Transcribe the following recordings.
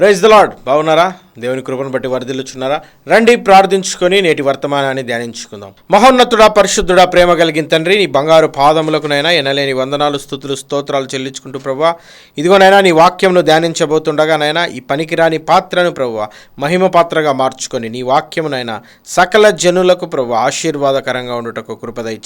Praise the lord బాగున్నారా? దేవుని కృపను బట్టి వరదిల్లుచున్నారా? రండి ప్రార్థించుకొని నేటి వర్తమానాన్ని ధ్యానించుకుందాం. మహోన్నతుడా పరిశుద్ధుడా ప్రేమ కలిగిన తండ్రి నీ బంగారు పాదములకునైనా ఎనలేని వందనాలు స్థుతులు స్తోత్రాలు చెల్లించుకుంటూ ప్రభా ఇదిగోనైనా నీ వాక్యంను ధ్యానించబోతుండగానైనా ఈ పనికిరాని పాత్రను ప్రభు మహిమ పాత్రగా మార్చుకొని నీ వాక్యమునైనా సకల జనులకు ప్రభు ఆశీర్వాదకరంగా ఉండుటకు కృపద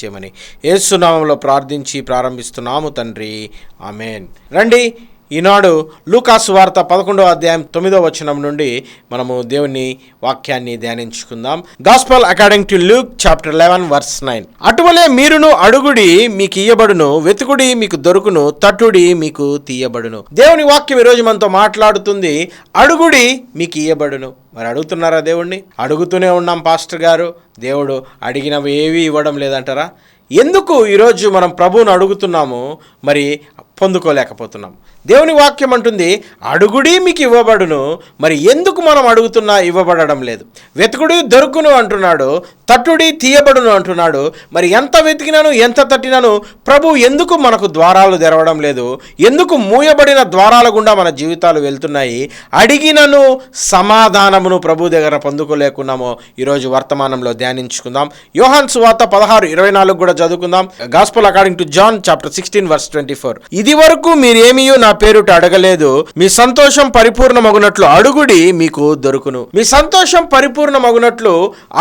ఏసునామంలో ప్రార్థించి ప్రారంభిస్తున్నాము తండ్రి. ఆమెన్. రండి ఈనాడు లూకాసు వార్త పదకొండవ అధ్యాయం తొమ్మిదవ వచనం నుండి మనము దేవుని వాక్యాన్ని ధ్యానించుకుందాం. Gospel according to Luke chapter eleven verse nine అటువలే మీరును అడుగుడి మీకు ఇయ్యబడును. వెతుకుడి మీకు దొరుకును. తట్టుడి మీకు తీయబడును. దేవుని వాక్యం ఈరోజు మనతో మాట్లాడుతుంది. అడుగుడి మీకు ఇయ్యబడును. మరి అడుగుతున్నారా దేవుణ్ణి? అడుగుతూనే ఉన్నాం పాస్టర్ గారు. దేవుడు అడిగినవి ఏవి ఇవ్వడం లేదంటారా? ఎందుకు ఈరోజు మనం ప్రభువును అడుగుతున్నాము మరి పొందుకోలేకపోతున్నాం? దేవుని వాక్యం అంటుంది అడుగుడి మీకు ఇవ్వబడును మరి ఎందుకు మనం అడుగుతున్నా ఇవ్వబడడం లేదు? వెతుకుడి దొరుకును అంటున్నాడు తట్టుడి తీయబడును అంటున్నాడు మరి ఎంత వెతికినాను ఎంత తట్టినాను ప్రభు ఎందుకు మనకు ద్వారాలు తెరవడం లేదు? ఎందుకు మూయబడిన ద్వారాల గుండా మన జీవితాలు వెళ్తున్నాయి? అడిగినను సమాధానమును ప్రభు దగ్గర పొందుకోలేకున్నామో ఈరోజు వర్తమానంలో ధ్యానించుకుందాం. యోహాన్ సువార్త పదహారు ఇరవై నాలుగు కూడా చదువుకుందాం. Gospel according to John chapter sixteen verse twenty four. ఇది వరకు మీరేమీయూ నా పేరుట అడగలేదు. మీ సంతోషం పరిపూర్ణమగునట్లు అడుగుడి మీకు దొరుకును. మీ సంతోషం పరిపూర్ణమగునట్లు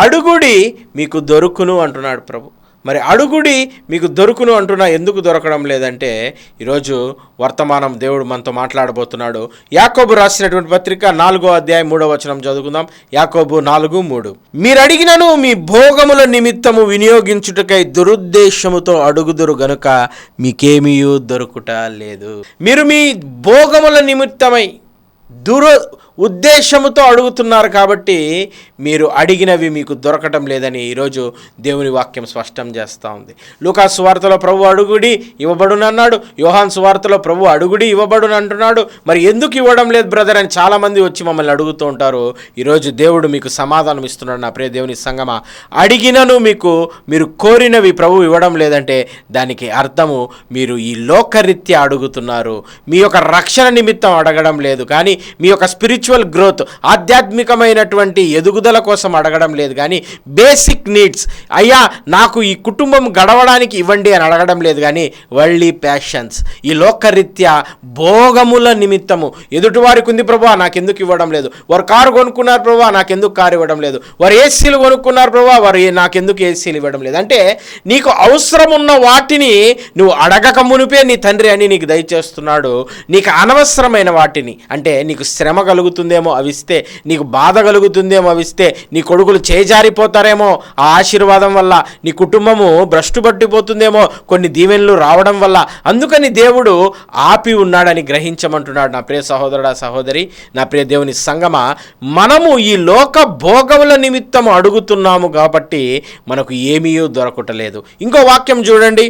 అడుగుడి మీకు దొరుకును అంటున్నాడు ప్రభు. మరి అడుగుడి మీకు దొరుకును అంటున్నా ఎందుకు దొరకడం లేదంటే ఈరోజు వర్తమానం దేవుడు మనతో మాట్లాడబోతున్నాడు. యాకోబు రాసినటువంటి పత్రిక నాలుగో అధ్యాయం మూడో వచనం చదువుకుందాం. యాకోబు నాలుగు మూడు. మీరు అడిగినను మీ భోగముల నిమిత్తము వినియోగించుటకై దురుద్దేశముతో అడుగుదురు గనుక మీకేమీ దొరుకుట లేదు. మీరు మీ భోగముల నిమిత్తమై దుర ఉద్దేశముతో అడుగుతున్నారు కాబట్టి మీరు అడిగినవి మీకు దొరకటం లేదని ఈరోజు దేవుని వాక్యం స్పష్టం చేస్తూ ఉంది. లూకా సువార్తలో ప్రభు అడుగుడి ఇవ్వబడును అన్నాడు. యోహాన్ సువార్తలో ప్రభు అడుగుడి ఇవ్వబడును అంటున్నాడు. మరి ఎందుకు ఇవ్వడం లేదు బ్రదర్ అని చాలామంది వచ్చి మమ్మల్ని అడుగుతూ ఉంటారు. ఈరోజు దేవుడు మీకు సమాధానం ఇస్తున్నాడు నా ప్రియ దేవుని సంగమ. అడిగినను మీకు మీరు కోరినవి ప్రభు ఇవ్వడం లేదంటే దానికి అర్థము మీరు ఈ లోకరీత్యా అడుగుతున్నారు. మీ యొక్క రక్షణ నిమిత్తం అడగడం లేదు. కానీ మీ యొక్క స్పిరిచువల్ గ్రోత్ ఆధ్యాత్మికమైనటువంటి ఎదుగుదల కోసం అడగడం లేదు. కానీ బేసిక్ నీడ్స్ అయ్యా నాకు ఈ కుటుంబం గడవడానికి ఇవ్వండి అని అడగడం లేదు. కానీ వళ్ళీ ప్యాషన్స్ ఈ లోకరీత్యా భోగముల నిమిత్తము. ఎదుటివారికి ఉంది ప్రభా నాకెందుకు ఇవ్వడం లేదు. వారు కారు కొనుక్కున్నారు ప్రభా నాకెందుకు కారు ఇవ్వడం లేదు. వారు ఏసీలు కొనుక్కున్నారు ప్రభా వారు నాకెందుకు ఏసీలు ఇవ్వడం లేదు. అంటే నీకు అవసరం ఉన్న వాటిని నువ్వు అడగక మునిపే నీ తండ్రి అని నీకు దయచేస్తున్నాడు. నీకు అనవసరమైన వాటిని. అంటే నీకు శ్రమ కలుగుతుందేమో అవిస్తే నీకు బాధ కలుగుతుందేమో అవిస్తే నీ కొడుకులు చేజారిపోతారేమో ఆ ఆశీర్వాదం వల్ల నీ కుటుంబము భ్రష్టు పట్టిపోతుందేమో కొన్ని దీవెనలు రావడం వల్ల. అందుకని దేవుడు ఆపి ఉన్నాడని గ్రహించమంటున్నాడు నా ప్రియ సహోదరుడా సహోదరి నా ప్రియ దేవుని సంగమ మనము ఈ లోక భోగముల నిమిత్తం అడుగుతున్నాము కాబట్టి మనకు ఏమీ దొరకటలేదు. ఇంకో వాక్యం చూడండి.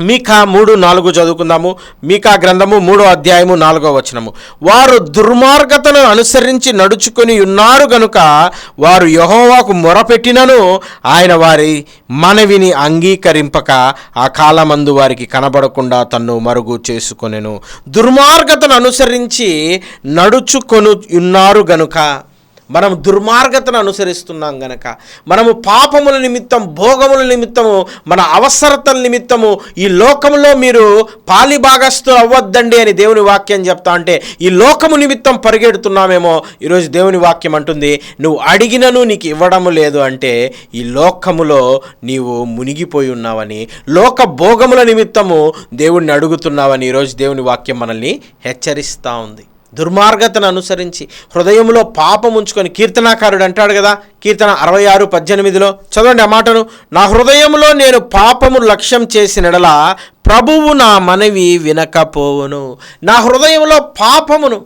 మీకా మూడు నాలుగు చదువుకుందాము. మీకా గ్రంథము మూడో అధ్యాయము నాలుగో వచనము. వారు దుర్మార్గతను అనుసరించి నడుచుకొని ఉన్నారు గనుక వారు యహోవాకు మొరపెట్టినను ఆయన వారి మనవిని అంగీకరింపక ఆ కాలమందు వారికి కనబడకుండా తన్ను మరుగు చేసుకొనెను. దుర్మార్గతను అనుసరించి నడుచుకొని ఉన్నారు గనుక మనం దుర్మార్గతను అనుసరిస్తున్నాం గనక మనము పాపముల నిమిత్తం భోగముల నిమిత్తము మన అవసరతల నిమిత్తము ఈ లోకంలో మీరు పాలిభాగస్తులు అవ్వద్దండి అని దేవుని వాక్యం చెప్తా అంటే ఈ లోకము నిమిత్తం పరిగెడుతున్నామేమో ఈరోజు దేవుని వాక్యం అంటుంది నువ్వు అడిగినను నీకు ఇవ్వడము లేదు అంటే ఈ లోకములో నీవు మునిగిపోయి ఉన్నావని లోక భోగముల నిమిత్తము దేవుణ్ణి అడుగుతున్నావని ఈరోజు దేవుని వాక్యం మనల్ని హెచ్చరిస్తూ ఉంది. దుర్మార్గతను అనుసరించి హృదయంలో పాపం ఉంచుకొని కీర్తనాకారుడు అంటాడు కదా కీర్తన అరవై ఆరు పద్దెనిమిదిలో చదవండి ఆ మాటను. నా హృదయంలో నేను పాపము లక్ష్యం చేసినడలా ప్రభువు నా మనవి వినకపోవును. నా హృదయంలో పాపమును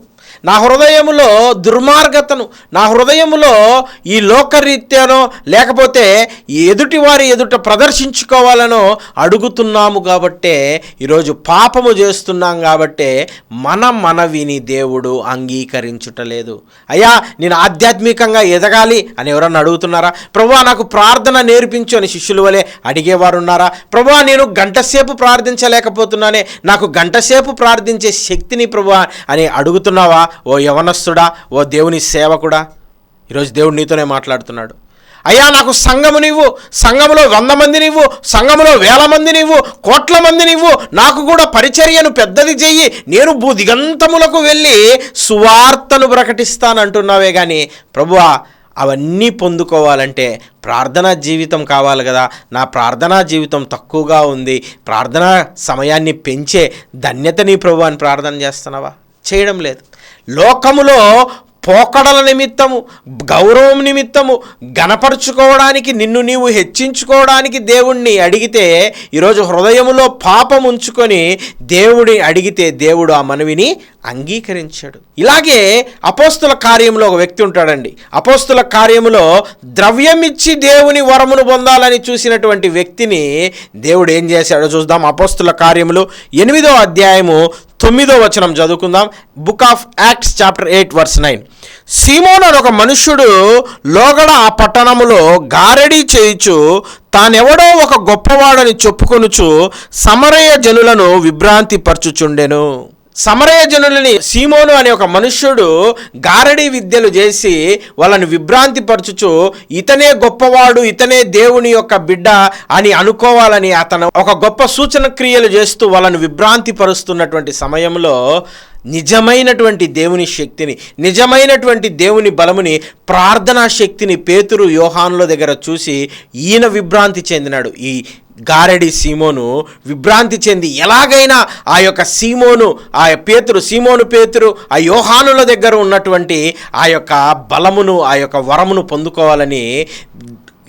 నా హృదయములో దుర్మార్గతను నా హృదయములో ఈ లోకరీత్యానో లేకపోతే ఎదుటి వారి ఎదుట ప్రదర్శించుకోవాలనో అడుగుతున్నాము కాబట్టే ఈరోజు పాపము చేస్తున్నాం కాబట్టే మన మనవిని దేవుడు అంగీకరించుటలేదు అయ్యా నేను ఆధ్యాత్మికంగా ఎదగాలి అని ఎవరన్నా అడుగుతున్నారా? ప్రభువా నాకు ప్రార్థన నేర్పించు అని శిష్యుల వలె అడిగేవారు ఉన్నారా ప్రభువా నేను గంటసేపు ప్రార్థించలేకపోతున్నానే నాకు గంటసేపు ప్రార్థించే శక్తిని ప్రభువా అని అడుగుతున్నావా? ఓ యవనస్తుడా ఓ దేవుని సేవకుడా? ఈరోజు దేవుడు నీతోనే మాట్లాడుతున్నాడు. అయ్యా నాకు సంఘము నీవు సంఘములో వంద మంది నీవు సంఘములో వేల మంది నీవు కోట్ల మంది నీవు నాకు కూడా పరిచర్యను పెద్దది చెయ్యి నేను భూ దిగంతములకు వెళ్ళి సువార్తను ప్రకటిస్తానంటున్నావే కానీ ప్రభువా అవన్నీ పొందుకోవాలంటే ప్రార్థనా జీవితం కావాలి కదా. నా ప్రార్థనా జీవితం తక్కువగా ఉంది. ప్రార్థనా సమయాన్ని పెంచే ధన్యత నీ ప్రభు అని ప్రార్థన చేస్తున్నావా? చేయడం లేదు. లోకములో పోకడల నిమిత్తము గౌరవం నిమిత్తము గనపరుచుకోవడానికి నిన్ను నీవు హెచ్చించుకోవడానికి దేవుణ్ణి అడిగితే ఈరోజు హృదయములో పాపం ఉంచుకొని దేవుడి అడిగితే దేవుడు ఆ మనవిని అంగీకరించాడు. ఇలాగే అపోస్తుల కార్యంలో ఒక వ్యక్తి ఉంటాడండి. అపోస్తుల కార్యములో ద్రవ్యం ఇచ్చి దేవుని వరమును పొందాలని చూసినటువంటి వ్యక్తిని దేవుడు ఏం చేశాడో చూద్దాం. అపోస్తుల కార్యములు ఎనిమిదో అధ్యాయము తొమ్మిదో వచనం చదువుకుందాం. Book of acts chapter eight verse nine Simon అని ఒక మనుష్యుడు లోగడ ఆ పట్టణములో గారడీ చేయుచు తానెవడో ఒక గొప్పవాడని చెప్పుకొనుచు సమరయ జనులను విభ్రాంతి పరచుచుండెను సమరయజనులని సీమోను అనే ఒక మనుష్యుడు గారడీ విద్యలు చేసి వాళ్ళని విభ్రాంతి పరచుచు ఇతనే గొప్పవాడు ఇతనే దేవుని యొక్క బిడ్డ అని అనుకోవాలని అతను ఒక గొప్ప సూచన క్రియలు చేస్తూ వాళ్ళని విభ్రాంతి పరుస్తున్నటువంటి సమయంలో నిజమైనటువంటి దేవుని శక్తిని నిజమైనటువంటి దేవుని బలముని ప్రార్థనా శక్తిని పేతురు యోహానుల దగ్గర చూసి ఈయన విభ్రాంతి చెందినాడు. ఈ గారడి సీమోను విభ్రాంతి చెంది ఎలాగైనా ఆ యొక్క సీమోను ఆ పేతురు సీమోను పేతురు ఆ యోహానుల దగ్గర ఉన్నటువంటి ఆ యొక్క బలమును ఆ యొక్క వరమును పొందుకోవాలని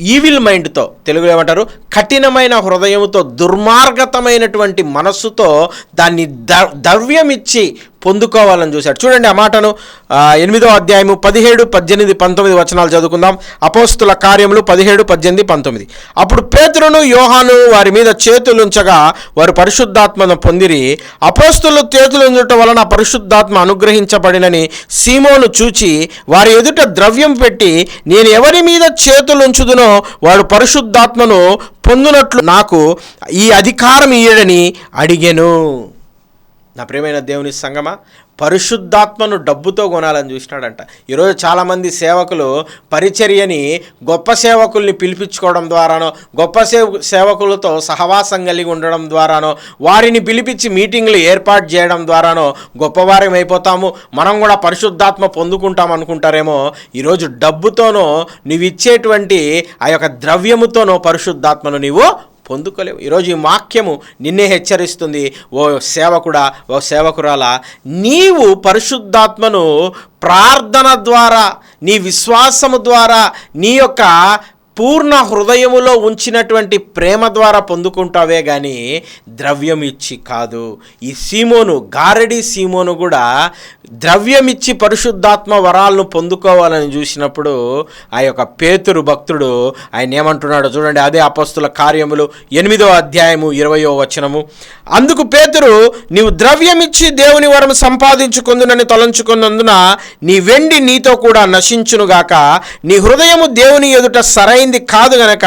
ఈవిల్ మైండ్తో తెలుగులో ఏమంటారు? కఠినమైన హృదయంతో దుర్మార్గతమైనటువంటి మనస్సుతో దాన్ని ద ద్రవ్యం ఇచ్చి పొందుకోవాలని చూశాడు. చూడండి ఆ మాటను ఎనిమిదో అధ్యాయము పదిహేడు పద్దెనిమిది పంతొమ్మిది వచనాలు చదువుకుందాం. అపోస్తుల కార్యములు పదిహేడు పద్దెనిమిది పంతొమ్మిది. అప్పుడు పేతురును యోహాను వారి మీద చేతులుంచగా వారు పరిశుద్ధాత్మను పొందిరి. అపోస్తులు చేతులుంచట వలన పరిశుద్ధాత్మ అనుగ్రహించబడినని సీమోను చూచి వారి ఎదుట ద్రవ్యం పెట్టి నేను ఎవరి మీద చేతులుంచుదునో వాడు పరిశుద్ధాత్మను పొందునట్లు నాకు ఈ అధికారం ఇయ్యడని అడిగెను. నా ప్రియమైన దేవుని సంగమా? పరిశుద్ధాత్మను డబ్బుతో కొనాలని చూసినాడంట. ఈరోజు చాలామంది సేవకులు పరిచర్యని గొప్ప సేవకుల్ని పిలిపించుకోవడం ద్వారానో గొప్ప సేవ సేవకులతో సహవాసం కలిగి ఉండడం ద్వారానో వారిని పిలిపించి మీటింగ్లు ఏర్పాటు చేయడం ద్వారానో గొప్పవారం అయిపోతాము. మనం కూడా పరిశుద్ధాత్మ పొందుకుంటాం అనుకుంటారేమో. ఈరోజు డబ్బుతోనో నువ్వు ఇచ్చేటువంటి ఆ యొక్క ద్రవ్యముతోనో పరిశుద్ధాత్మను నీవు పొందుకోలేవు. ఈరోజు ఈ వాక్యము నిన్నే హెచ్చరిస్తుంది ఓ సేవకుడా ఓ సేవకురాలా నీవు పరిశుద్ధాత్మను ప్రార్థన ద్వారా నీ విశ్వాసము ద్వారా నీ యొక్క పూర్ణ హృదయములో ఉంచినటువంటి ప్రేమ ద్వారా పొందుకుంటావే కానీ ద్రవ్యం ఇచ్చి కాదు. ఈ సీమోను గారడి సీమోను కూడా ద్రవ్యం ఇచ్చి పరిశుద్ధాత్మ వరాలను పొందుకోవాలని చూసినప్పుడు ఆ యొక్క పేతురు భక్తుడు ఆయన ఏమంటున్నాడో చూడండి. అదే అపస్తుల కార్యములు ఎనిమిదో అధ్యాయము ఇరవయో వచనము. అందుకు పేతురు నీవు ద్రవ్యం ఇచ్చి దేవుని వరం సంపాదించుకుందునని తలంచుకున్నందున నీ వెండి నీతో కూడా నశించునుగాక నీ హృదయము దేవుని ఎదుట సరైన సరైంది కాదు గనక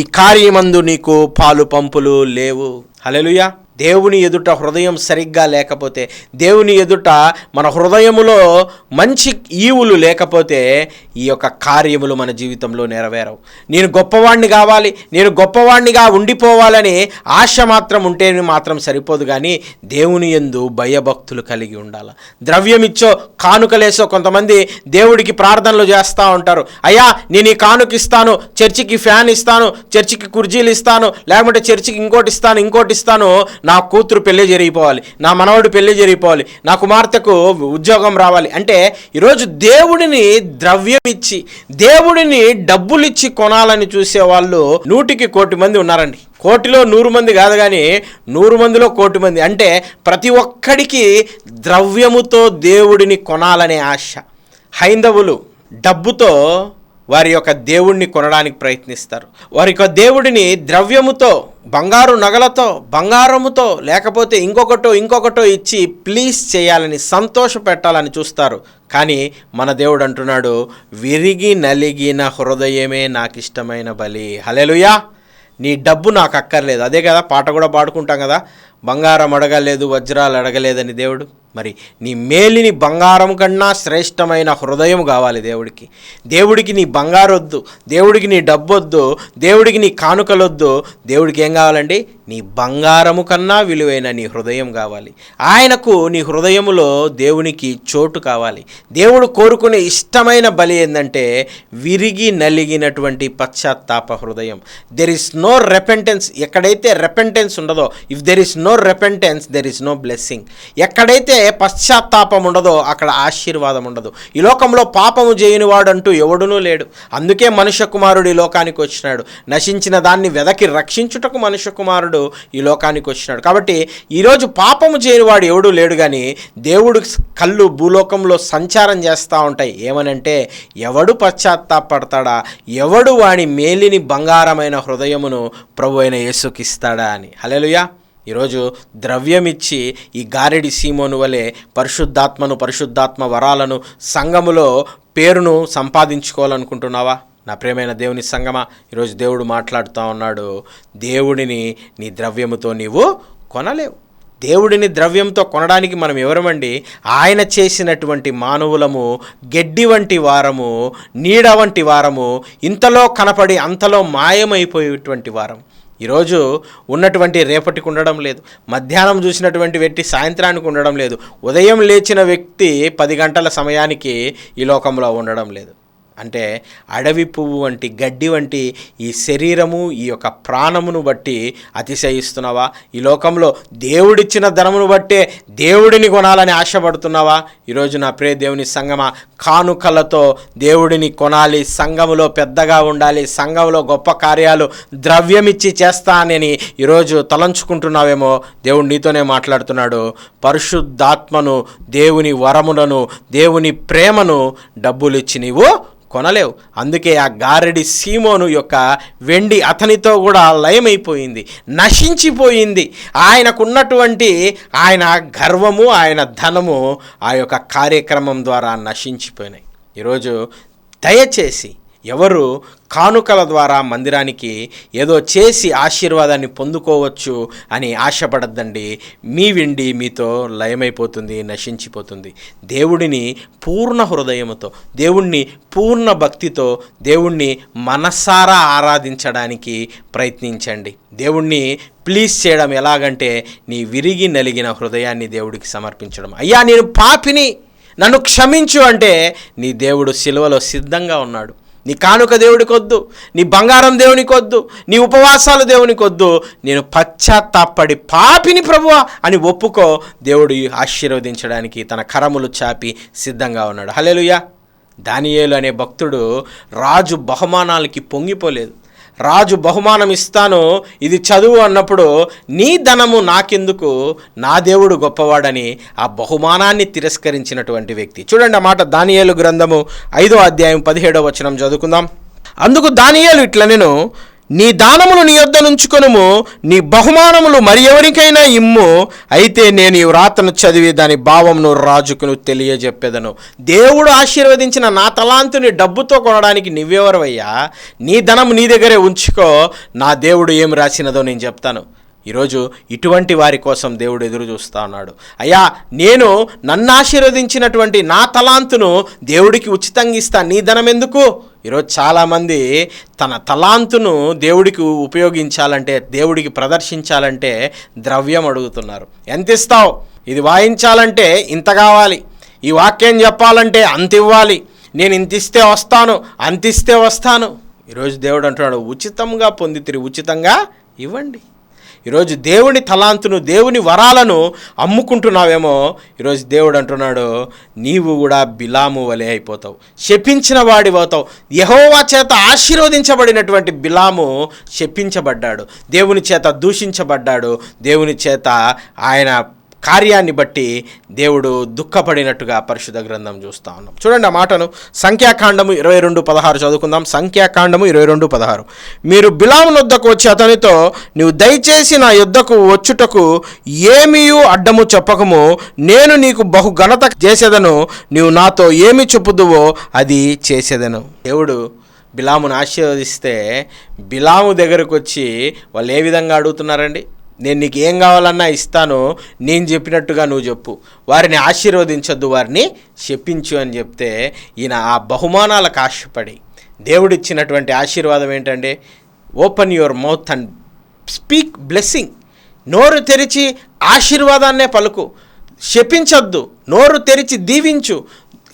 ఈ కార్యమందు నీకు పాలు పంపులు లేవు. హలెలుయా దేవుని ఎదుట హృదయం సరిగ్గా లేకపోతే దేవుని ఎదుట మన హృదయములో మంచి ఈవులు లేకపోతే ఈ యొక్క కార్యములు మన జీవితంలో నెరవేరవు. నేను గొప్పవాణ్ణి కావాలి నేను గొప్పవాణ్ణిగా ఉండిపోవాలని ఆశ మాత్రం ఉంటే మాత్రం సరిపోదు కానీ దేవుని ఎందు భయభక్తులు కలిగి ఉండాలి. ద్రవ్యమిచ్చో కానుకలేసో కొంతమంది దేవుడికి ప్రార్థనలు చేస్తూ ఉంటారు. అయ్యా నేను ఈ కానుకిస్తాను చర్చికి ఫ్యాన్ ఇస్తాను చర్చికి కుర్చీలు ఇస్తాను లేకుంటే చర్చికి ఇంకోటి ఇస్తాను ఇంకోటి ఇస్తాను నా కూతురు పెళ్ళి జరిగిపోవాలి నా మనవడు పెళ్ళి జరిగిపోవాలి నా కుమార్తెకు ఉద్యోగం రావాలి. అంటే ఈరోజు దేవుడిని ద్రవ్యం ఇచ్చి దేవుడిని డబ్బులు ఇచ్చి కొనాలని చూసే వాళ్ళు నూటికి కోటి మంది ఉన్నారండి. కోటిలో నూరు మంది కాదు కానీ నూరు మందిలో కోటి మంది. అంటే ప్రతి ఒక్కడికి ద్రవ్యముతో దేవుడిని కొనాలనే ఆశ. హైందవులు డబ్బుతో వారి యొక్క దేవుణ్ణి కొనడానికి ప్రయత్నిస్తారు. వారి యొక్క దేవుడిని ద్రవ్యముతో బంగారు నగలతో బంగారముతో లేకపోతే ఇంకొకటో ఇంకొకటో ఇచ్చి ప్లీజ్ చేయాలని సంతోష పెట్టాలని చూస్తారు. కానీ మన దేవుడు అంటున్నాడు విరిగి నలిగిన హృదయమే నాకు ఇష్టమైన బలి. హలెలుయా నీ డబ్బు నాకు అక్కర్లేదు అదే కదా పాట కూడా పాడుకుంటాం కదా. బంగారం అడగలేదు వజ్రాలు అడగలేదని దేవుడు. మరి నీ మేలిని బంగారం కన్నా శ్రేష్టమైన హృదయం కావాలి దేవుడికి. దేవుడికి నీ బంగారు వద్దు దేవుడికి నీ డబ్బొద్దు దేవుడికి నీ కానుకలొద్దు. దేవుడికి ఏం కావాలండి? నీ బంగారము కన్నా విలువైన నీ హృదయం కావాలి. ఆయనకు నీ హృదయములో దేవునికి చోటు కావాలి. దేవుడు కోరుకునే ఇష్టమైన బలి ఏంటంటే విరిగి నలిగినటువంటి పశ్చాత్తాప హృదయం. దెర్ ఇస్ నో రెపెంటెన్స్ ఎక్కడైతే రెపెంటెన్స్ ఉండదో if there is no repentance there is no blessing ఎక్కడైతే పశ్చాత్తాపం ఉండదో అక్కడ ఆశీర్వాదం ఉండదు ఈ లోకంలో పాపము చేయనివాడు అంటూ ఎవడునూ లేడు. అందుకే మనుష్య కుమారుడు ఈ లోకానికి వచ్చినాడు. నశించిన దాన్ని వెదకి రక్షించుటకు మనుష్య కుమారుడు ఈ లోకానికి వచ్చినాడు. కాబట్టి ఈరోజు పాపము చేయనివాడు ఎవడూ ఎవడు లేడు కానీ దేవుడు కళ్ళు భూలోకంలో సంచారం చేస్తూ ఉంటాయి. ఏమనంటే ఎవడు పశ్చాత్తాపడతాడా? ఎవడు వాని మేలిని బంగారమైన హృదయమును ప్రభు అయిన యేసుకిస్తాడా అని. హల్లెలూయా. ఈరోజు ద్రవ్యమిచ్చి ఈ గారెడి సీమోను వలె పరిశుద్ధాత్మను పరిశుద్ధాత్మ వరాలను సంఘములో పేరును సంపాదించుకోవాలనుకుంటున్నావా? నా ప్రేమైన దేవుని సంగమా ఈరోజు దేవుడు మాట్లాడుతూ ఉన్నాడు. దేవుడిని నీ ద్రవ్యముతో నీవు కొనలేవు. దేవుడిని ద్రవ్యంతో కొనడానికి మనం ఎవరమండి? ఆయన చేసినటువంటి మానవులము గెడ్డి వంటి వారము నీడ వంటి వారము ఇంతలో కనపడి అంతలో మాయమైపోయేటువంటి వారం. ఈరోజు ఉన్నటువంటి రేపటికి ఉండడం లేదు. మధ్యాహ్నం చూసినటువంటి వ్యక్తి సాయంత్రానికి ఉండడం లేదు. ఉదయం లేచిన వ్యక్తి పది గంటల సమయానికి ఈ లోకంలో ఉండడం లేదు. అంటే అడవి పువ్వు వంటి గడ్డి వంటి ఈ శరీరము ఈ యొక్క ప్రాణమును బట్టి అతిశయిస్తున్నావా? ఈ లోకంలో దేవుడిచ్చిన ధనమును బట్టే దేవుడిని కొనాలని ఆశపడుతున్నావా? ఈరోజు నా ప్రే దేవుని సంగమ కానుకలతో దేవుడిని కొనాలి సంఘములో పెద్దగా ఉండాలి సంఘంలో గొప్ప కార్యాలు ద్రవ్యమిచ్చి చేస్తానని ఈరోజు తలంచుకుంటున్నావేమో? దేవుడు నీతోనే మాట్లాడుతున్నాడు. పరిశుద్ధాత్మను దేవుని వరములను దేవుని ప్రేమను డబ్బులిచ్చి నీవు కొనలేవు. అందుకే ఆ గారెడి సీమోను యొక్క వెండి అతనితో కూడా లయమైపోయింది నశించిపోయింది. ఆయనకున్నటువంటి ఆయన గర్వము ఆయన ధనము ఆ యొక్క కార్యక్రమం ద్వారా నశించిపోయినాయి. ఈరోజు దయచేసి ఎవరు కానుకల ద్వారా మందిరానికి ఏదో చేసి ఆశీర్వాదాన్ని పొందుకోవచ్చు అని ఆశపడద్దండి. మీ విండి మీతో లయమైపోతుంది నశించిపోతుంది. దేవుడిని పూర్ణ హృదయముతో దేవుణ్ణి పూర్ణ భక్తితో దేవుణ్ణి మనసారా ఆరాధించడానికి ప్రయత్నించండి. దేవుణ్ణి ప్లీజ్ చేయడం ఎలాగంటే నీ విరిగి నలిగిన హృదయాన్ని దేవుడికి సమర్పించడం. అయ్యా నేను పాపిని నన్ను క్షమించు అంటే నీ దేవుడు సిలువలో సిద్ధంగా ఉన్నాడు. నీ కానుక దేవుడికొద్దు నీ బంగారం దేవునికొద్దు నీ ఉపవాసాలు దేవునికొద్దు. నేను పశ్చాత్తాపడి పాపిని ప్రభువా అని ఒప్పుకో దేవుడు ఆశీర్వదించడానికి తన కరములు చాపి సిద్ధంగా ఉన్నాడు. హలేలుయా దానియేలు అనే భక్తుడు రాజు బహుమానాలకి పొంగిపోలేదు. రాజు బహుమానం ఇస్తాను ఇది చదువు అన్నప్పుడు నీ ధనము నాకెందుకు? నా దేవుడు గొప్పవాడని ఆ బహుమానాన్ని తిరస్కరించినటువంటి వ్యక్తి. చూడండి ఆ మాట దానియేలు గ్రంథము ఐదో అధ్యాయం పదిహేడో వచనం చదువుకుందాం. అందుకు దానియేలు ఇట్లా నేను నీ దానములు నీ యొద్ద నుంచుకొనుము నీ బహుమానములు మరి ఎవరికైనా ఇమ్ము. అయితే నేను ఈ వ్రాతను చదివి దాని భావమును రాజుకును తెలియజెప్పేదను. దేవుడు ఆశీర్వదించిన నా తలాంతుని డబ్బుతో కొనడానికి నువ్వెవరవయ్యా? నీ ధనం నీ దగ్గరే ఉంచుకో. నా దేవుడు ఏం రాసినదో నేను చెప్తాను. ఈరోజు ఇటువంటి వారి కోసం దేవుడు ఎదురు చూస్తా ఉన్నాడు. అయ్యా నేను నన్ను ఆశీర్వదించినటువంటి నా తలాంతును దేవుడికి ఉచితంగా ఇస్తా. నీ ధనం ఎందుకు? ఈరోజు చాలామంది తన తలాంతును దేవుడికి ఉపయోగించాలంటే దేవుడికి ప్రదర్శించాలంటే ద్రవ్యం అడుగుతున్నారు. ఎంత ఇస్తావు? ఇది వాయించాలంటే ఇంత కావాలి. ఈ వాక్యం చెప్పాలంటే అంత ఇవ్వాలి. నేను ఇంత ఇస్తే వస్తాను అంత ఇస్తే వస్తాను. ఈరోజు దేవుడు అంటున్నాడు ఉచితంగా పొందితిరి ఉచితంగా ఇవ్వండి. ఈరోజు దేవుని తలాంతును దేవుని వరాలను అమ్ముకుంటున్నావేమో ఈరోజు దేవుడు అంటున్నాడు నీవు కూడా బిలాము వలె అయిపోతావు. శపించిన వాడి అవుతావు. యహోవా చేత ఆశీర్వదించబడినటువంటి బిలాము శపించబడ్డాడు. దేవుని చేత దూషించబడ్డాడు. దేవుని చేత ఆయన కార్యాన్ని బట్టి దేవుడు దుఃఖపడినట్టుగా పరిశుద్ధ గ్రంథం చూస్తా ఉన్నాం. చూడండి ఆ మాటను. సంఖ్యాకాండము ఇరవై రెండు పదహారు చదువుకుందాం. సంఖ్యాకాండము ఇరవై రెండు పదహారు. మీరు బిలామును వద్దకు వచ్చి అతనితో నీవు దయచేసి నా యుద్ధకు వచ్చుటకు ఏమీయూ అడ్డము చెప్పకము. నేను నీకు బహు ఘనత చేసేదను. నీవు నాతో ఏమి చెప్పుదువో అది చేసేదను. దేవుడు బిలామును ఆశీర్వదిస్తే బిలాము దగ్గరకు వచ్చి వాళ్ళు ఏ విధంగా అడుగుతున్నారండి? నేను నీకు ఏం కావాలన్నా ఇస్తాను నేను చెప్పినట్టుగా నువ్వు చెప్పు. వారిని ఆశీర్వదించొద్దు వారిని శపించు అని చెప్తే ఈయన ఆ బహుమానాలకు ఆశపడి దేవుడిచ్చినటువంటి ఆశీర్వాదం ఏంటంటే open your mouth and speak blessing నోరు తెరిచి ఆశీర్వాదాన్నే పలుకు. శపించొద్దు నోరు తెరిచి దీవించు.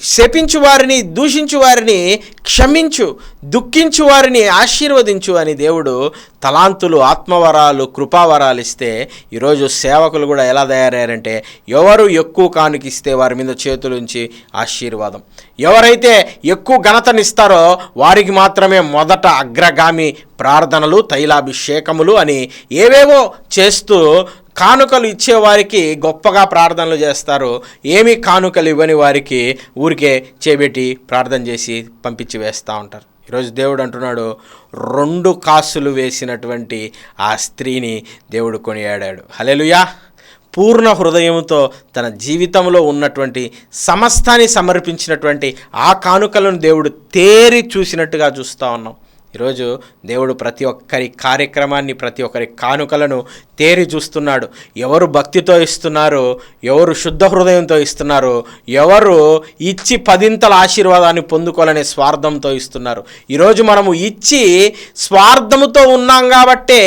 శపించు వారిని దూషించు వారిని క్షమించు దుఃఖించు వారిని ఆశీర్వదించు అని దేవుడు తలాంతులు ఆత్మవరాలు కృపావరాలు ఇస్తే ఈరోజు సేవకులు కూడా ఎలా తయారయ్యారంటే ఎవరు ఎక్కువ కానుకిస్తే వారి మీద చేతులుంచి ఆశీర్వాదం. ఎవరైతే ఎక్కువ ఘనతనిస్తారో వారికి మాత్రమే మొదట అగ్రగామి ప్రార్థనలు తైలాభిషేకములు అని ఏవేవో చేస్తూ కానుకలు ఇచ్చేవారికి గొప్పగా ప్రార్థనలు చేస్తారు. ఏమి కానుకలు ఇవ్వని వారికి ఊరికే చేపెట్టి ప్రార్థన చేసి పంపించి వేస్తూ ఉంటారు. ఈరోజు దేవుడు అంటున్నాడు రెండు కాసులు వేసినటువంటి ఆ స్త్రీని దేవుడు కొనియాడాడు. హలెలుయా పూర్ణ హృదయంతో తన జీవితంలో ఉన్నటువంటి సమస్తాన్ని సమర్పించినటువంటి ఆ కానుకలను దేవుడు తేరి చూసినట్టుగా చూస్తూ ఉన్నాం. ఈరోజు దేవుడు ప్రతి ఒక్కరి కార్యక్రమాన్ని ప్రతి ఒక్కరి కానుకలను తేరి చూస్తున్నాడు. ఎవరు భక్తితో ఇస్తున్నారు ఎవరు శుద్ధ హృదయంతో ఇస్తున్నారు ఎవరు ఇచ్చి పదింతల ఆశీర్వాదాన్ని పొందుకోవాలనే స్వార్థంతో ఇస్తున్నారు. ఈరోజు మనము ఇచ్చి స్వార్థముతో ఉన్నాం కాబట్టే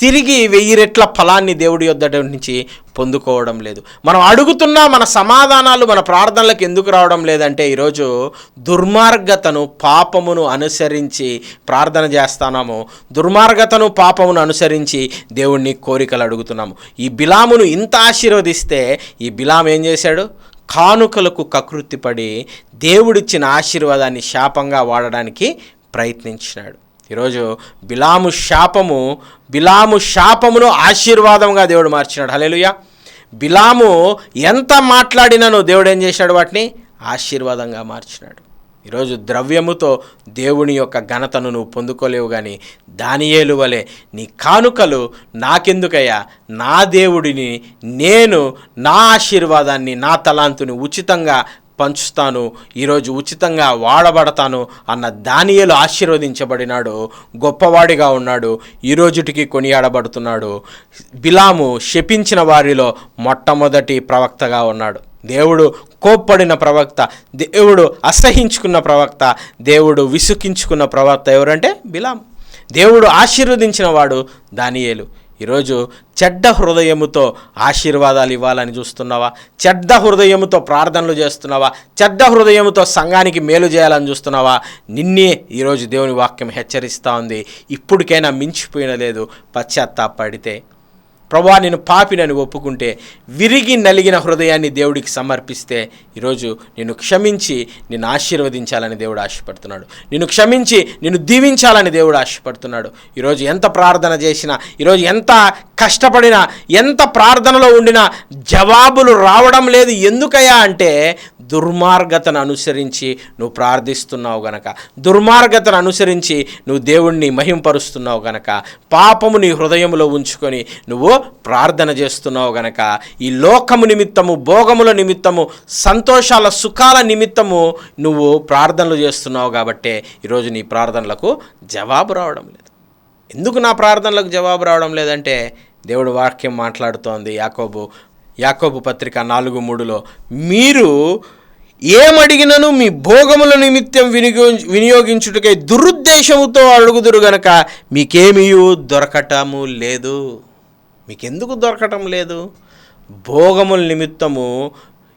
తిరిగి వెయ్యి రెట్ల ఫలాన్ని దేవుడి యొద్ద నుంచి పొందుకోవడం లేదు. మనం అడుగుతున్న మన సమాధానాలు మన ప్రార్థనలకు ఎందుకు రావడం లేదంటే ఈరోజు దుర్మార్గతను పాపమును అనుసరించి ప్రార్థన చేస్తున్నాము. దుర్మార్గతను పాపమును అనుసరించి దేవుణ్ణి కోరికలు అడుగుతున్నాము. ఈ బిలామును ఇంత ఆశీర్వదిస్తే ఈ బిలాం ఏం చేశాడు? కానుకలకు కకృతిపడి దేవుడిచ్చిన ఆశీర్వాదాన్ని శాపంగా వాడడానికి ప్రయత్నించినాడు. ఈరోజు బిలాము శాపము బిలాము శాపమును ఆశీర్వాదంగా దేవుడు మార్చినాడు. హలేలుయ బిలాము ఎంత మాట్లాడినను దేవుడు ఏం చేశాడు వాటిని? ఆశీర్వాదంగా మార్చినాడు. ఈరోజు ద్రవ్యముతో దేవుని యొక్క ఘనతను నువ్వు పొందుకోలేవు కానీ దానియేలు వలె నీ కానుకలు నాకెందుకయ్యా? నా దేవుడిని నేను నా ఆశీర్వాదాన్ని నా తలాంతుని ఉచితంగా పంచుతాను ఈరోజు ఉచితంగా వాడబడతాను అన్న దానియలు ఆశీర్వదించబడినాడు గొప్పవాడిగా ఉన్నాడు ఈ రోజుటికి కొనియాడబడుతున్నాడు. బిలాము శపించిన వారిలో మొట్టమొదటి ప్రవక్తగా ఉన్నాడు. దేవుడు కోప్పడిన ప్రవక్త దేవుడు అసహించుకున్న ప్రవక్త దేవుడు విసుకించుకున్న ప్రవక్త ఎవరంటే బిలాం దేవుడు ఆశీర్వదించిన వాడు దానియేలు. ఈరోజు చెడ్డ హృదయముతో ఆశీర్వాదాలు ఇవ్వాలని చూస్తున్నావా? చెడ్డ హృదయముతో ప్రార్థనలు చేస్తున్నావా? చెడ్డ హృదయముతో సంఘానికి మేలు చేయాలని చూస్తున్నావా? నిన్నే ఈరోజు దేవుని వాక్యం హెచ్చరిస్తూ ఉంది. ఇప్పటికైనా మించిపోయిన లేదు పశ్చాత్తాపడితే. ప్రభా నేను పాపినని ఒప్పుకుంటే విరిగి నలిగిన హృదయాన్ని దేవుడికి సమర్పిస్తే ఈరోజు నిన్ను క్షమించి నిన్ను ఆశీర్వదించాలని దేవుడు ఆశపడుతున్నాడు. నిన్ను క్షమించి నిన్ను దీవించాలని దేవుడు ఆశపడుతున్నాడు. ఈరోజు ఎంత ప్రార్థన చేసినా ఈరోజు ఎంత కష్టపడినా ఎంత ప్రార్థనలో ఉండినా జవాబులు రావడం లేదు. ఎందుకయ్యా అంటే దుర్మార్గతను అనుసరించి నువ్వు ప్రార్థిస్తున్నావు గనక. దుర్మార్గతను అనుసరించి నువ్వు దేవుణ్ణి మహింపరుస్తున్నావు గనక. పాపము నీ హృదయంలో ఉంచుకొని నువ్వు ప్రార్థన చేస్తున్నావు గనక. ఈ లోకము నిమిత్తము భోగముల నిమిత్తము సంతోషాల సుఖాల నిమిత్తము నువ్వు ప్రార్థనలు చేస్తున్నావు కాబట్టే ఈరోజు నీ ప్రార్థనలకు జవాబు రావడం లేదు. ఎందుకు నా ప్రార్థనలకు జవాబు రావడం లేదంటే దేవుడు వాక్యం మాట్లాడుతోంది యాకోబు యాకోబు పత్రిక నాలుగు మూడులో మీరు ఏమడిగినను మీ భోగముల నిమిత్తం వినియో వినియోగించుటకై దురుద్దేశముతో అడుగుదురు గనక మీకేమీ దొరకటము లేదు. మీకెందుకు దొరకటం లేదు? భోగముల నిమిత్తము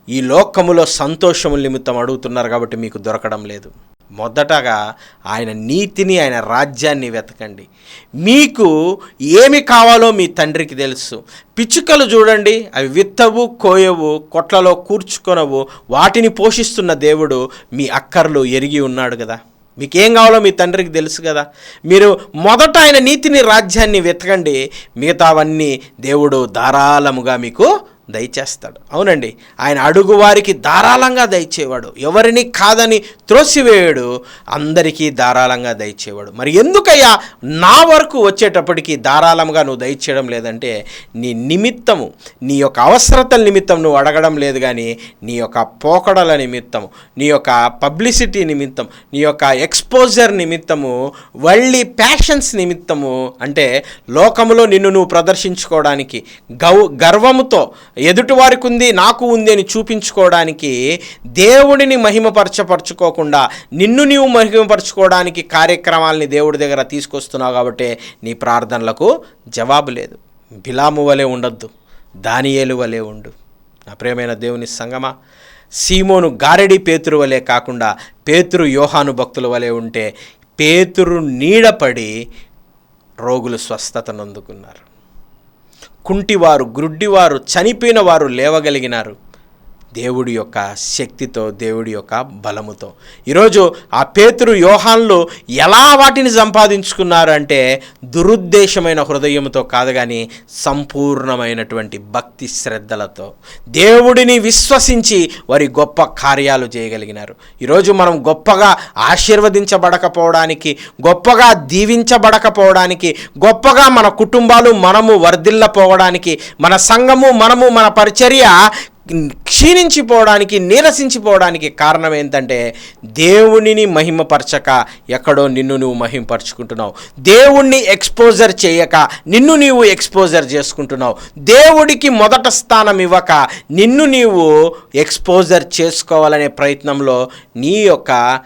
ఈ లోకములో సంతోషముల నిమిత్తం అడుగుతున్నారు కాబట్టి మీకు దొరకడం లేదు. మొదటగా ఆయన నీతిని ఆయన రాజ్యాన్ని వెతకండి. మీకు ఏమి కావాలో మీ తండ్రికి తెలుసు. పిచ్చుకలు చూడండి అవి విత్తవు కోయవు కొట్లలో కూర్చుకొనవు. వాటిని పోషిస్తున్న దేవుడు మీ అక్కర్లు ఎరిగి ఉన్నాడు కదా. మీకేం కావాలో మీ తండ్రికి తెలుసు కదా. మీరు మొదట ఆయన నీతిని రాజ్యాన్ని వెతకండి. మిగతావన్నీ దేవుడు ధారాళముగా మీకు దయచేస్తాడు. అవునండి ఆయన అడుగు వారికి ధారాళంగా దయచేవాడు. ఎవరిని కాదని త్రోసివేయడు అందరికీ ధారాళంగా దయచేవాడు. మరి ఎందుకయ్యా? నా వరకు వచ్చేటప్పటికి ధారాళంగా నువ్వు దయచేయడం లేదంటే నీ నిమిత్తము నీ యొక్క అవసరతల నిమిత్తం నువ్వు అడగడం లేదు కానీ నీ యొక్క పోకడల నిమిత్తము నీ యొక్క పబ్లిసిటీ నిమిత్తం నీ యొక్క ఎక్స్పోజర్ నిమిత్తము వళ్ళి ప్యాషన్స్ నిమిత్తము అంటే లోకములో నిన్ను నువ్వు ప్రదర్శించుకోవడానికి గౌ గర్వముతో ఎదుటివారికి ఉంది నాకు ఉంది అని చూపించుకోవడానికి దేవుడిని మహిమపరచపరచుకోకుండా నిన్ను నీవు మహిమపరచుకోవడానికి కార్యక్రమాల్ని దేవుడి దగ్గర తీసుకొస్తున్నావు కాబట్టి నీ ప్రార్థనలకు జవాబు లేదు. బిలాము వలె ఉండొద్దు దానియేలు వలె ఉండు. నా ప్రియమైన దేవుని సంగమా సీమోను గారెడి పేతురు వలె కాకుండా పేతురు యోహాను భక్తుల వలె ఉంటే పేతురు నీడపడి రోగులు స్వస్థతను అందుకున్నారు కుంటివారు గ్రుడ్డివారు చనిపోయిన వారు లేవగలిగినారు. దేవుడి యొక్క శక్తితో దేవుడి యొక్క బలముతో. ఈరోజు ఆ పేతురు యోహాన్లు ఎలా వాటిని సంపాదించుకున్నారు అంటే దురుద్దేశమైన హృదయంతో కాదు కానీ సంపూర్ణమైనటువంటి భక్తి శ్రద్ధలతో. దేవుడిని విశ్వసించి వారి గొప్ప కార్యాలు చేయగలిగినారు. ఈరోజు మనం గొప్పగా ఆశీర్వదించబడకపోవడానికి గొప్పగా దీవించబడకపోవడానికి గొప్పగా మన కుటుంబాలు మనము వర్ధిల్లపోవడానికి మన సంఘము మనము మన పరిచర్య క్షీణించిపోవడానికి నీరసించిపోవడానికి కారణం ఏంటంటే దేవునిని మహిమపరచక ఎక్కడో నిన్ను నువ్వు మహిమపరచుకుంటున్నావు. దేవుణ్ణి ఎక్స్పోజర్ చేయక నిన్ను నీవు ఎక్స్పోజర్ చేసుకుంటున్నావు. దేవుడికి మొదట స్థానం ఇవ్వక నిన్ను నీవు ఎక్స్పోజర్ చేసుకోవాలనే ప్రయత్నంలో నీ యొక్క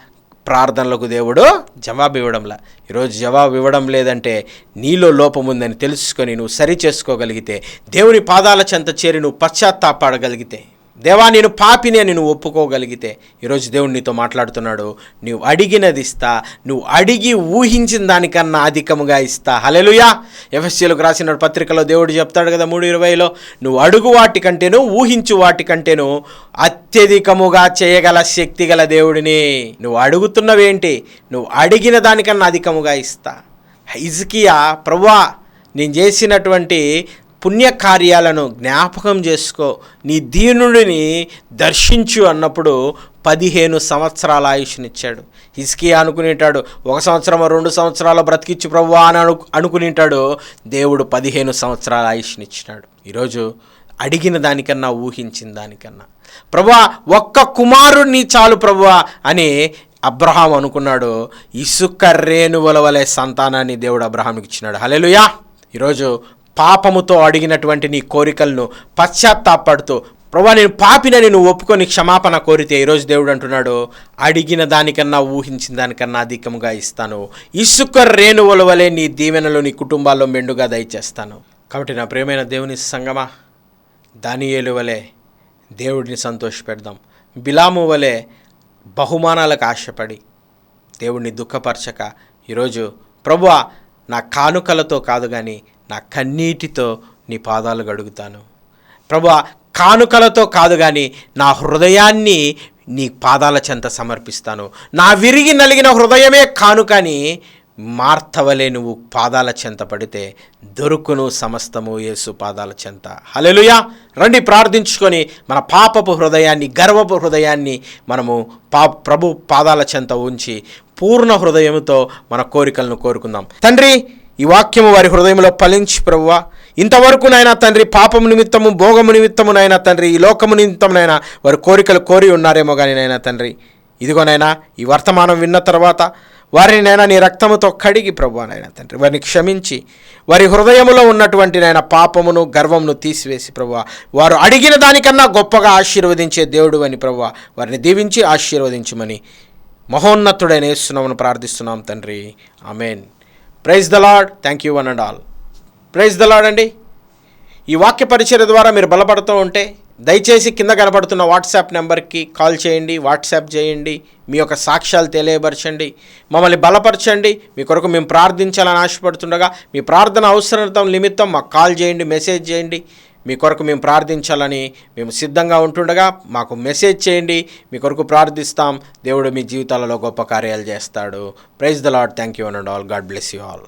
ప్రార్థనలకు దేవుడు జవాబు ఇవ్వడంలా ఈరోజు జవాబు ఇవ్వడం లేదంటే నీలో లోపం ఉందని తెలుసుకొని నువ్వు సరి చేసుకోగలిగితే దేవుని పాదాల చెంత చేరి నువ్వు పశ్చాత్తాపడగలిగితే దేవా నేను పాపిని నేను ఒప్పుకోగలిగితే. ఈరోజు దేవుడు నీతో మాట్లాడుతున్నాడు. నువ్వు అడిగినది ఇస్తా. నువ్వు అడిగి ఊహించిన దానికన్నా అధికముగా ఇస్తా. హలెలుయా ఎఫ్ఎస్సీలకు రాసిన పత్రికలో దేవుడు చెప్తాడు కదా మూడు ఇరవైలో నువ్వు అడుగు వాటికంటేను ఊహించు వాటికంటేను అత్యధికముగా చేయగల శక్తి గల దేవుడిని. నువ్వు అడుగుతున్నవేంటి? నువ్వు అడిగిన దానికన్నా అధికముగా ఇస్తా. ఇజ్కియా ప్రభా నేను చేసినటువంటి పుణ్యకార్యాలను జ్ఞాపకం చేసుకో. నీ దీనుడిని దర్శించు అన్నప్పుడు పదిహేను సంవత్సరాల ఆయుష్నిచ్చాడు. హిస్కియా అనుకునేటాడు ఒక సంవత్సరం రెండు సంవత్సరాలు బ్రతికిచ్చు ప్రభు అని అను అనుకునేటాడు దేవుడు పదిహేను సంవత్సరాల ఆయుష్నిచ్చినాడు. ఈరోజు అడిగిన దానికన్నా ఊహించిన దానికన్నా. ప్రభా ఒక్క కుమారుణ్ణి చాలు ప్రభువా అని అబ్రహాం అనుకున్నాడు. ఇసుక రేణువుల వలె సంతానాన్ని దేవుడు అబ్రహాంకి ఇచ్చినాడు హలెలుయా ఈరోజు పాపముతో అడిగినటువంటి నీ కోరికలను పశ్చాత్తాపడుతూ ప్రభా నేను పాపినని నువ్వు ఒప్పుకొని క్షమాపణ కోరితే ఈరోజు దేవుడు అంటున్నాడు అడిగిన దానికన్నా ఊహించిన దానికన్నా అధికంగా ఇస్తాను. ఇసుక రేణువుల వలె నీ దీవెనలో నీ కుటుంబాల్లో మెండుగా దయచేస్తాను. కాబట్టి నా ప్రేమైన దేవుని సంగమా దానియేలు వలె దేవుడిని సంతోషపెడదాం. బిలాము వలె బహుమానాలకు ఆశపడి దేవుడిని దుఃఖపరచక ఈరోజు ప్రభువా నా కానుకలతో కాదు కానీ నా కన్నీటితో నీ పాదాలు గడుగుతాను. ప్రభు కానుకలతో కాదు కానీ నా హృదయాన్ని నీ పాదాల చెంత సమర్పిస్తాను. నా విరిగి నలిగిన హృదయమే కానుకని మార్తవలే నువ్వు పాదాల చెంత పడితే దొరుకును సమస్తము యేసు పాదాల చెంత. హలెలుయా రండి ప్రార్థించుకొని మన పాపపు హృదయాన్ని గర్వపు హృదయాన్ని మనము పా ప్రభు పాదాల చెంత ఉంచి పూర్ణ హృదయంతో మన కోరికలను కోరుకుందాం. తండ్రి ఈ వాక్యము వారి హృదయంలో ఫలించి ప్రభువా ఇంతవరకు నాయన తండ్రి పాపము నిమిత్తము భోగము నిమిత్తము నాయన తండ్రి ఈ లోకము నిమిత్తమునైనా వారి కోరికలు కోరి ఉన్నారేమో కానీ నాయన తండ్రి. ఇదిగోనైనా ఈ వర్తమానం విన్న తర్వాత వారిని నైనా నీ రక్తముతో కడిగి ప్రభు నాయన తండ్రి. వారిని క్షమించి వారి హృదయములో ఉన్నటువంటి నాయన పాపమును గర్వమును తీసివేసి ప్రభు వారు అడిగిన దానికన్నా గొప్పగా ఆశీర్వదించే దేవుడు అని ప్రభు వారిని దీవించి ఆశీర్వదించమని మహోన్నతుడైన యేసునామను ప్రార్థిస్తున్నాం తండ్రి. Amen. Praise the Lord thank you one and all. Praise the Lord అండి. ఈ వాక్య పరిచయ ద్వారా మీరు బలపడుతూ ఉంటే దయచేసి కింద కనబడుతున్న వాట్సాప్ నెంబర్కి కాల్ చేయండి వాట్సాప్ చేయండి మీ యొక్క సాక్ష్యాలు తెలియపరచండి మమ్మల్ని బలపరచండి మీ కొరకు మేము ప్రార్థించాలని ఆశపడుతుండగా మీ ప్రార్థన అవసరం నిమిత్తం మాకు కాల్ చేయండి మెసేజ్ చేయండి మీ కొరకు మేము ప్రార్థించాలని మేము సిద్ధంగా ఉంటుండగా మాకు మెసేజ్ చేయండి. మీ కొరకు ప్రార్థిస్తాం. దేవుడు మీ జీవితాలలో గొప్ప కార్యాలు చేస్తాడు. Praise the Lord thank you and all God bless you all